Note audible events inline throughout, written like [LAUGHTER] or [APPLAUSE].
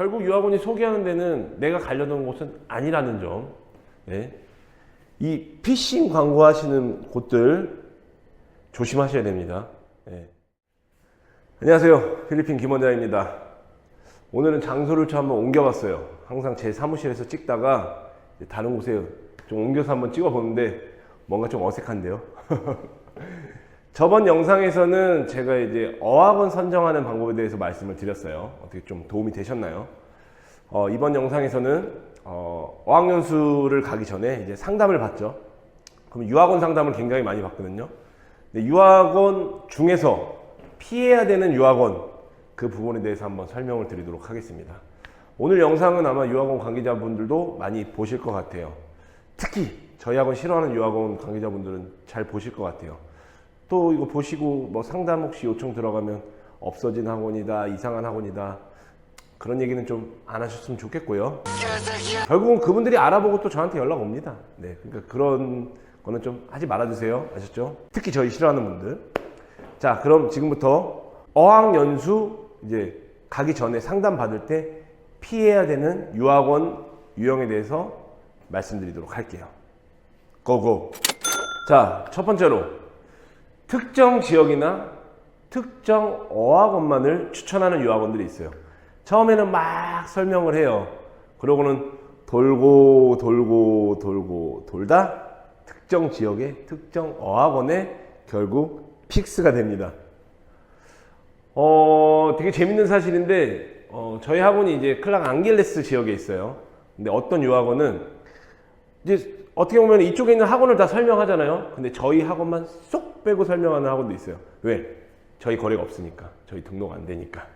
결국 유학원이 소개하는 데는 내가 가려던 곳은 아니라는 점. 네. 이 피싱 광고 하시는 곳들 조심하셔야 됩니다. 네. 안녕하세요. 필리핀 김원장입니다. 오늘은 장소를 좀 한번 옮겨봤어요. 항상 제 사무실에서 찍다가 다른 곳에 좀 옮겨서 한번 찍어보는데 뭔가 좀 어색한데요. [LAUGHS] 저번 영상에서는 제가 이제 어학원 선정하는 방법에 대해서 말씀을 드렸어요. 어떻게 좀 도움이 되셨나요? 어, 이번 영상에서는 어, 어학연수를 가기 전에 이제 상담을 받죠. 그럼 유학원 상담을 굉장히 많이 받거든요. 근데 유학원 중에서 피해야 되는 유학원 그 부분에 대해서 한번 설명을 드리도록 하겠습니다. 오늘 영상은 아마 유학원 관계자분들도 많이 보실 것 같아요. 특히 저희 학원 싫어하는 유학원 관계자분들은 잘 보실 것 같아요. 또 이거 보시고 뭐 상담 혹시 요청 들어가면 없어진 학원이다, 이상한 학원이다. 그런 얘기는 좀 안 하셨으면 좋겠고요. 결국은 그분들이 알아보고 또 저한테 연락 옵니다. 네, 그러니까 그런 거는 좀 하지 말아주세요. 아셨죠? 특히 저희 싫어하는 분들. 자, 그럼 지금부터 어학연수 이제 가기 전에 상담 받을 때 피해야 되는 유학원 유형에 대해서 말씀드리도록 할게요. 고고. 자, 첫 번째로 특정 지역이나 특정 어학원만을 추천하는 유학원들이 있어요. 처음에는 막 설명을 해요. 그러고는 돌고 돌고 돌고 돌다 특정 지역의 특정 어학원에 결국 픽스가 됩니다. 어, 되게 재밌는 사실인데, 어, 저희 학원이 이제 클락 앙겔레스 지역에 있어요. 근데 어떤 유학원은, 이제 어떻게 보면 이쪽에 있는 학원을 다 설명하잖아요. 근데 저희 학원만 쏙 빼고 설명하는 학원도 있어요. 왜? 저희 거래가 없으니까. 저희 등록 안 되니까.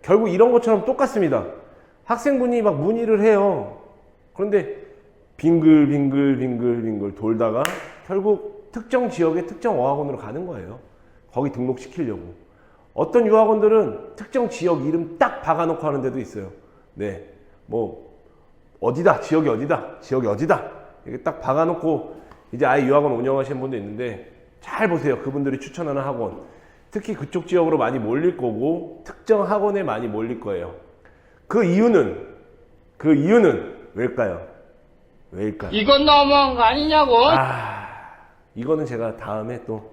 결국 이런 것처럼 똑같습니다. 학생분이 막 문의를 해요. 그런데 빙글빙글 빙글빙글 돌다가 결국 특정 지역의 특정 어학원으로 가는 거예요. 거기 등록시키려고. 어떤 유학원들은 특정 지역 이름 딱 박아놓고 하는 데도 있어요. 네. 뭐, 어디다, 지역이 어디다, 지역이 어디다. 이렇게 딱 박아놓고 이제 아예 유학원 운영하시는 분도 있는데 잘 보세요. 그분들이 추천하는 학원. 특히 그쪽 지역으로 많이 몰릴 거고 특정 학원에 많이 몰릴 거예요. 그 이유는, 그 이유는 왜일까요? 왜일까요? 이건 너무한 거 아니냐고? 아, 이거는 제가 다음에 또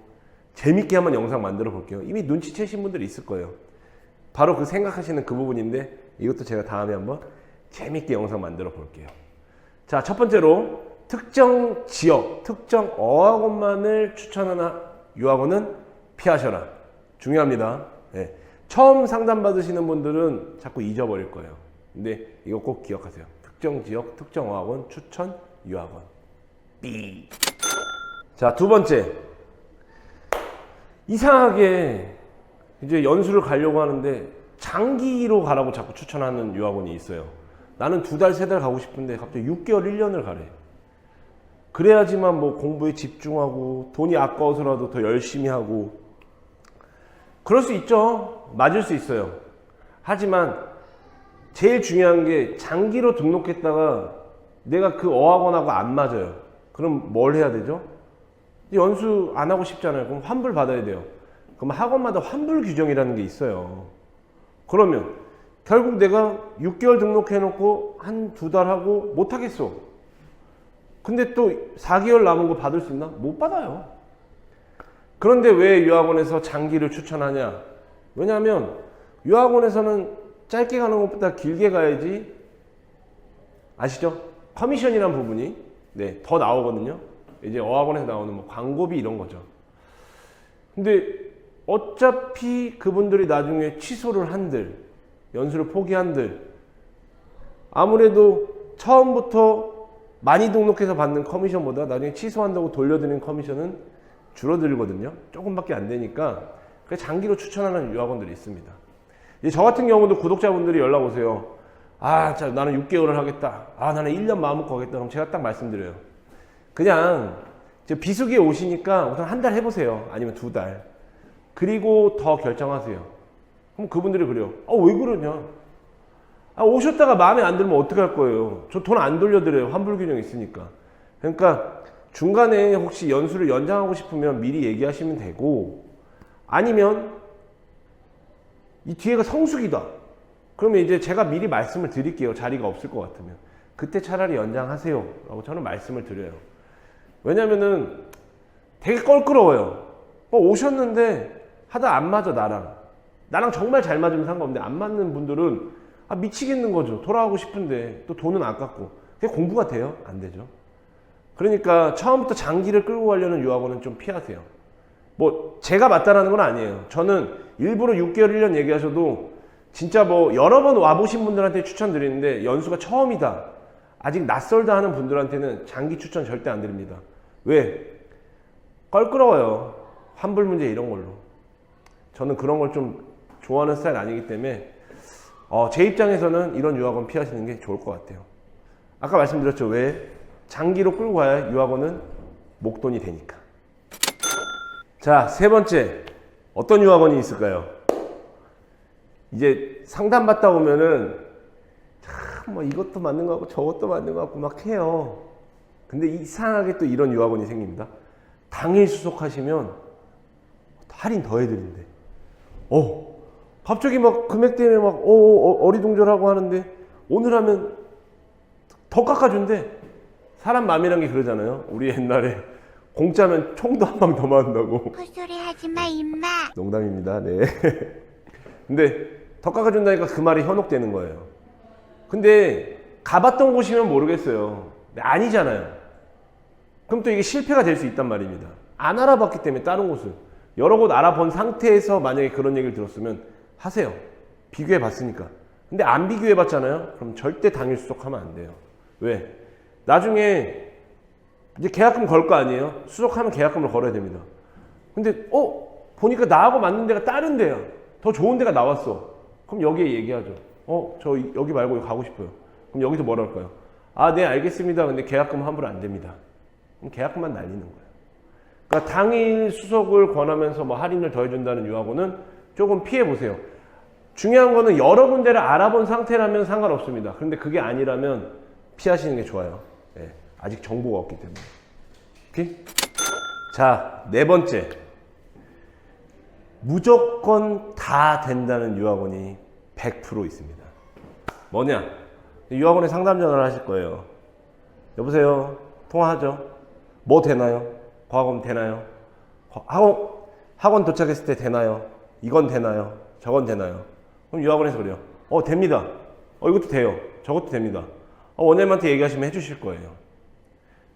재밌게 한번 영상 만들어 볼게요. 이미 눈치채신 분들이 있을 거예요. 바로 그 생각하시는 그 부분인데 이것도 제가 다음에 한번 재밌게 영상 만들어 볼게요. 자, 첫 번째로 특정 지역, 특정 어학원만을 추천하는 유학원은 피하셔라. 중요합니다. 예. 처음 상담 받으시는 분들은 자꾸 잊어버릴 거예요. 근데 이거 꼭 기억하세요. 특정 지역, 특정 어학원 추천 유학원. 삐. 자, 두 번째. 이상하게 이제 연수를 가려고 하는데 장기로 가라고 자꾸 추천하는 유학원이 있어요. 나는 두 달, 세 달 가고 싶은데 갑자기 6개월, 1년을 가래. 그래야지만 뭐 공부에 집중하고 돈이 아까워서라도 더 열심히 하고 그럴 수 있죠. 맞을 수 있어요. 하지만 제일 중요한 게 장기로 등록했다가 내가 그 어학원하고 안 맞아요. 그럼 뭘 해야 되죠? 연수 안 하고 싶잖아요. 그럼 환불 받아야 돼요. 그럼 학원마다 환불 규정이라는 게 있어요. 그러면 결국 내가 6개월 등록해 놓고 한 두 달 하고 못 하겠어. 근데 또 4개월 남은 거 받을 수 있나? 못 받아요. 그런데 왜 유학원에서 장기를 추천하냐? 왜냐하면 유학원에서는 짧게 가는 것보다 길게 가야지 아시죠? 커미션이란 부분이 네, 더 나오거든요. 이제 어학원에서 나오는 뭐 광고비 이런 거죠. 근데 어차피 그분들이 나중에 취소를 한들 연수를 포기한들 아무래도 처음부터 많이 등록해서 받는 커미션보다 나중에 취소한다고 돌려드리는 커미션은 줄어들거든요. 조금밖에 안 되니까 그래서 장기로 추천하는 유학원들이 있습니다. 저 같은 경우도 구독자분들이 연락 오세요. 아, 자, 나는 6개월을 하겠다. 아, 나는 1년 마음 먹고 하겠다. 그럼 제가 딱 말씀드려요. 그냥 비수기에 오시니까 우선 한 달 해보세요. 아니면 두 달. 그리고 더 결정하세요. 그럼 그분들이 그래요. 아, 왜 그러냐? 아, 오셨다가 마음에 안 들면 어떡할 거예요? 저 돈 안 돌려드려요. 환불 규정 있으니까. 그러니까 중간에 혹시 연수를 연장하고 싶으면 미리 얘기하시면 되고 아니면 이 뒤에가 성수기다. 그러면 이제 제가 미리 말씀을 드릴게요. 자리가 없을 것 같으면. 그때 차라리 연장하세요. 라고 저는 말씀을 드려요. 왜냐면은 되게 껄끄러워요. 어, 오셨는데 하다 안 맞아, 나랑. 나랑 정말 잘 맞으면 상관없는데 안 맞는 분들은 아, 미치겠는 거죠. 돌아가고 싶은데 또 돈은 아깝고. 그게 공부가 돼요? 안 되죠. 그러니까 처음부터 장기를 끌고 가려는 유학원은 좀 피하세요. 뭐 제가 맞다라는 건 아니에요. 저는 일부러 6개월, 1년 얘기하셔도 진짜 뭐 여러 번 와보신 분들한테 추천드리는데 연수가 처음이다. 아직 낯설다 하는 분들한테는 장기 추천 절대 안 드립니다. 왜? 껄끄러워요. 환불 문제 이런 걸로. 저는 그런 걸 좀 좋아하는 스타일 아니기 때문에 어, 제 입장에서는 이런 유학원 피하시는 게 좋을 것 같아요. 아까 말씀드렸죠. 왜? 장기로 끌고 가야 유학원은 목돈이 되니까. 자, 세 번째. 어떤 유학원이 있을까요? 이제 상담받다 보면은 참 뭐 이것도 맞는 거 같고 저것도 맞는 거 같고 막 해요. 근데 이상하게 또 이런 유학원이 생깁니다. 당일 수속하시면 할인 더 해드린대. 어, 갑자기 막 금액 때문에 막 어, 어, 어리둥절하고 하는데 오늘 하면 더 깎아준대. 사람 마음이란 게 그러잖아요. 우리 옛날에 공짜면 총도 한 방 더 맞는다고. 헛소리 하지 마, 임마. 농담입니다. 네. [LAUGHS] 근데 더 깎아준다니까 그 말이 현혹되는 거예요. 근데 가봤던 곳이면 모르겠어요. 근데 아니잖아요. 그럼 또 이게 실패가 될 수 있단 말입니다. 안 알아봤기 때문에 다른 곳을 여러 곳 알아본 상태에서 만약에 그런 얘기를 들었으면 하세요. 비교해 봤으니까. 근데 안 비교해 봤잖아요. 그럼 절대 당일 수속하면 안 돼요. 왜? 나중에 이제 계약금 걸 거 아니에요? 수속하면 계약금을 걸어야 됩니다. 근데 어 보니까 나하고 맞는 데가 다른 데야. 더 좋은 데가 나왔어. 그럼 여기에 얘기하죠. 어 저 여기 말고 여기 가고 싶어요. 그럼 여기서 뭐라 할까요? 아 네 알겠습니다. 근데 계약금 환불 안 됩니다. 그럼 계약금만 날리는 거예요. 그러니까 당일 수속을 권하면서 뭐 할인을 더해준다는 유학원은 조금 피해 보세요. 중요한 거는 여러 군데를 알아본 상태라면 상관없습니다. 그런데 그게 아니라면 피하시는 게 좋아요. 예, 아직 정보가 없기 때문에. 오케이? 자, 네 번째. 무조건 다 된다는 유학원이 100% 있습니다. 뭐냐? 유학원에 상담 전화를 하실 거예요. 여보세요? 통화하죠? 뭐 되나요? 과학원 되나요? 과- 학원, 학원 도착했을 때 되나요? 이건 되나요? 저건 되나요? 그럼 유학원에서 그래요. 어, 됩니다. 어, 이것도 돼요. 저것도 됩니다. 어, 원장님한테 얘기하시면 해주실 거예요.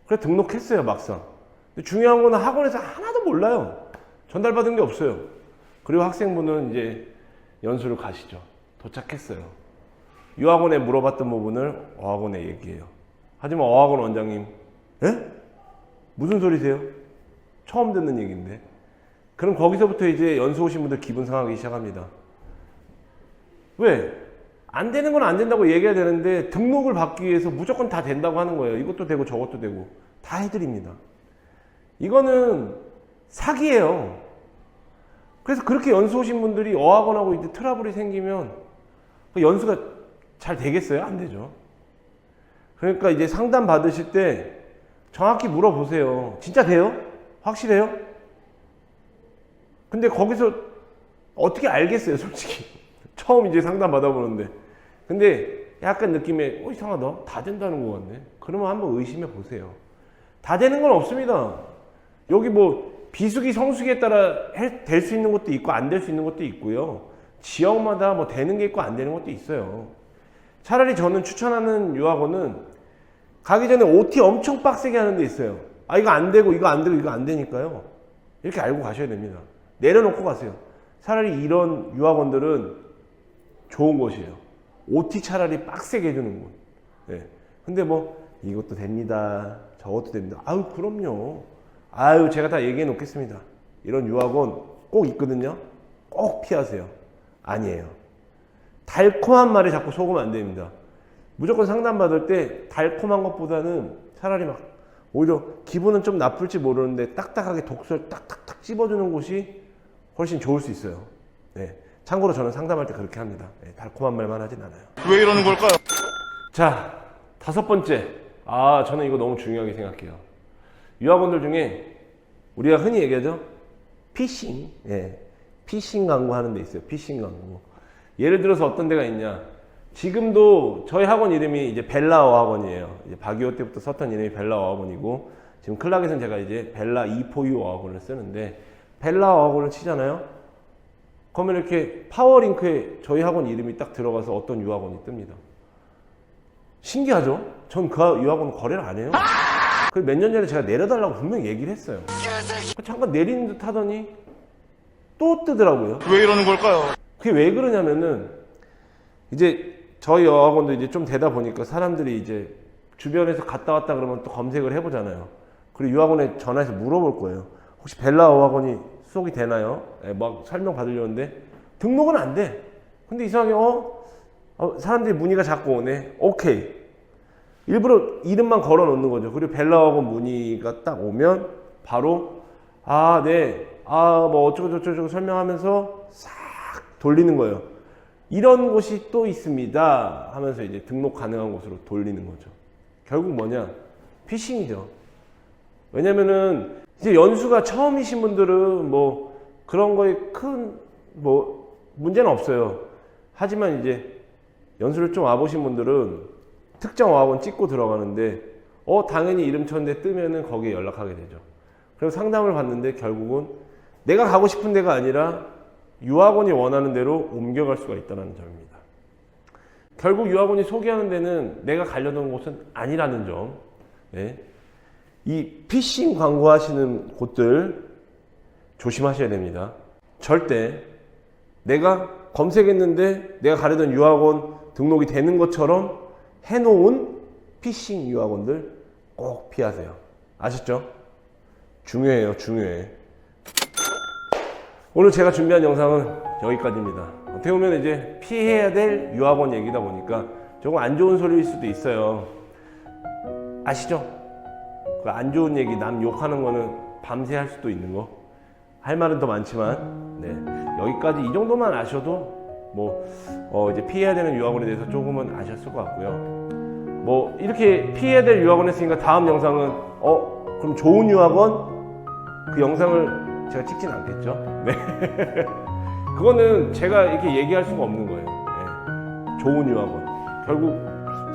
그래, 등록했어요, 막상. 근데 중요한 거는 학원에서 하나도 몰라요. 전달받은 게 없어요. 그리고 학생분은 이제 연수를 가시죠. 도착했어요. 유학원에 물어봤던 부분을 어학원에 얘기해요. 하지만 어학원 원장님, 에? 무슨 소리세요? 처음 듣는 얘기인데. 그럼 거기서부터 이제 연수 오신 분들 기분 상하기 시작합니다. 왜? 안 되는 건 안 된다고 얘기해야 되는데 등록을 받기 위해서 무조건 다 된다고 하는 거예요. 이것도 되고 저것도 되고 다 해드립니다. 이거는 사기예요. 그래서 그렇게 연수 오신 분들이 어학원 하고 이제 트러블이 생기면 그 연수가 잘 되겠어요? 안 되죠. 그러니까 이제 상담 받으실 때 정확히 물어보세요. 진짜 돼요? 확실해요? 근데 거기서 어떻게 알겠어요, 솔직히. [LAUGHS] 처음 이제 상담 받아보는데. 근데 약간 느낌에, 어, 이상하다. 다 된다는 것 같네. 그러면 한번 의심해 보세요. 다 되는 건 없습니다. 여기 뭐, 비수기, 성수기에 따라 될 수 있는 것도 있고, 안 될 수 있는 것도 있고요. 지역마다 뭐 되는 게 있고, 안 되는 것도 있어요. 차라리 저는 추천하는 유학원은 가기 전에 OT 엄청 빡세게 하는 데 있어요. 아, 이거 안 되고, 이거 안 되고, 이거 안 되니까요. 이렇게 알고 가셔야 됩니다. 내려놓고 가세요. 차라리 이런 유학원들은 좋은 곳이에요. OT 차라리 빡세게 해주는 곳. 예. 근데 뭐, 이것도 됩니다. 저것도 됩니다. 아유, 그럼요. 아유, 제가 다 얘기해 놓겠습니다. 이런 유학원 꼭 있거든요. 꼭 피하세요. 아니에요. 달콤한 말에 자꾸 속으면 안 됩니다. 무조건 상담받을 때 달콤한 것보다는 차라리 막 오히려 기분은 좀 나쁠지 모르는데 딱딱하게 독설 딱딱딱 찝어주는 곳이 훨씬 좋을 수 있어요. 네. 참고로 저는 상담할 때 그렇게 합니다. 네, 달콤한 말만 하진 않아요. 왜 이러는 걸까요? 자, 다섯 번째. 아, 저는 이거 너무 중요하게 생각해요. 유학원들 중에 우리가 흔히 얘기하죠? 피싱. 예. 피싱 광고 하는 데 있어요. 피싱 광고. 예를 들어서 어떤 데가 있냐. 지금도 저희 학원 이름이 이제 벨라 어 학원이에요. 이제 박유호 때부터 썼던 이름이 벨라 어 학원이고 지금 클락에서는 제가 이제 벨라 이포유 어학원을 쓰는데 벨라 어학원을 치잖아요. 그러면 이렇게 파워링크에 저희 학원 이름이 딱 들어가서 어떤 유학원이 뜹니다. 신기하죠? 전 그 유학원 거래를 안 해요. 그 몇 년 전에 제가 내려달라고 분명히 얘기를 했어요. 잠깐 내리는 듯 하더니 또 뜨더라고요. 왜 이러는 걸까요? 그게 왜 그러냐면은 이제 저희 여학원도 이제 좀 되다 보니까 사람들이 이제 주변에서 갔다 왔다 그러면 또 검색을 해보잖아요. 그리고 유학원에 전화해서 물어볼 거예요. 혹시 벨라 어학원이 수 속이 되나요? 예, 막 설명 받으려는데 등록은 안 돼. 근데 이상하게 어? 어, 사람들이 문의가 자꾸 오네. 오케이. 일부러 이름만 걸어 놓는 거죠. 그리고 벨라 어학원 문의가 딱 오면 바로 아, 네. 아, 뭐 어쩌고저쩌고 설명하면서 싹 돌리는 거예요. 이런 곳이 또 있습니다. 하면서 이제 등록 가능한 곳으로 돌리는 거죠. 결국 뭐냐? 피싱이죠. 왜냐면은 이제 연수가 처음이신 분들은 뭐 그런 거에 큰 뭐 문제는 없어요. 하지만 이제 연수를 좀 와보신 분들은 특정 어학원 찍고 들어가는데 어 당연히 이름 쳤는데 뜨면은 거기에 연락하게 되죠. 그래서 상담을 받는데 결국은 내가 가고 싶은 데가 아니라 유학원이 원하는 대로 옮겨갈 수가 있다는 점입니다. 결국 유학원이 소개하는 데는 내가 가려던 곳은 아니라는 점. 네. 이 피싱 광고 하시는 곳들 조심하셔야 됩니다. 절대 내가 검색했는데 내가 가려던 유학원 등록이 되는 것처럼 해놓은 피싱 유학원들 꼭 피하세요. 아셨죠? 중요해요, 중요해. 오늘 제가 준비한 영상은 여기까지입니다. 어떻게 보면 이제 피해야 될 유학원 얘기다 보니까 조금 안 좋은 소리일 수도 있어요. 아시죠? 그안 좋은 얘기, 남 욕하는 거는 밤새 할 수도 있는 거. 할 말은 더 많지만, 네. 여기까지 이 정도만 아셔도 뭐, 어, 이제 피해야 되는 유학원에 대해서 조금은 아셨을 것 같고요. 뭐, 이렇게 피해야 될 유학원 했으니까 다음 영상은, 어, 그럼 좋은 유학원? 그 영상을 제가 찍진 않겠죠. 네. [LAUGHS] 그거는 제가 이렇게 얘기할 수가 없는 거예요. 네. 좋은 유학원. 결국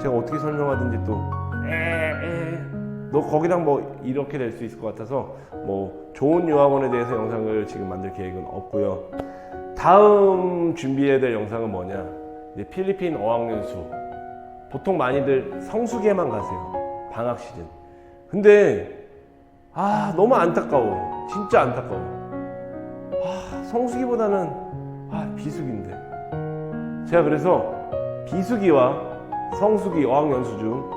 제가 어떻게 설명하든지 또, 에, 에, 너 거기랑 뭐 이렇게 될 수 있을 것 같아서 뭐 좋은 유학원에 대해서 영상을 지금 만들 계획은 없고요. 다음 준비해야 될 영상은 뭐냐? 이제 필리핀 어학연수. 보통 많이들 성수기에만 가세요. 방학 시즌. 근데 아 너무 안타까워. 진짜 안타까워. 아 성수기보다는 아 비수기인데. 제가 그래서 비수기와 성수기 어학연수 중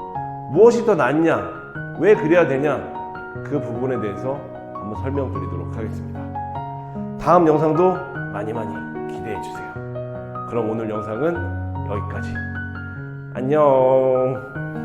무엇이 더 낫냐? 왜 그래야 되냐? 그 부분에 대해서 한번 설명드리도록 하겠습니다. 다음 영상도 많이 많이 기대해 주세요. 그럼 오늘 영상은 여기까지. 안녕.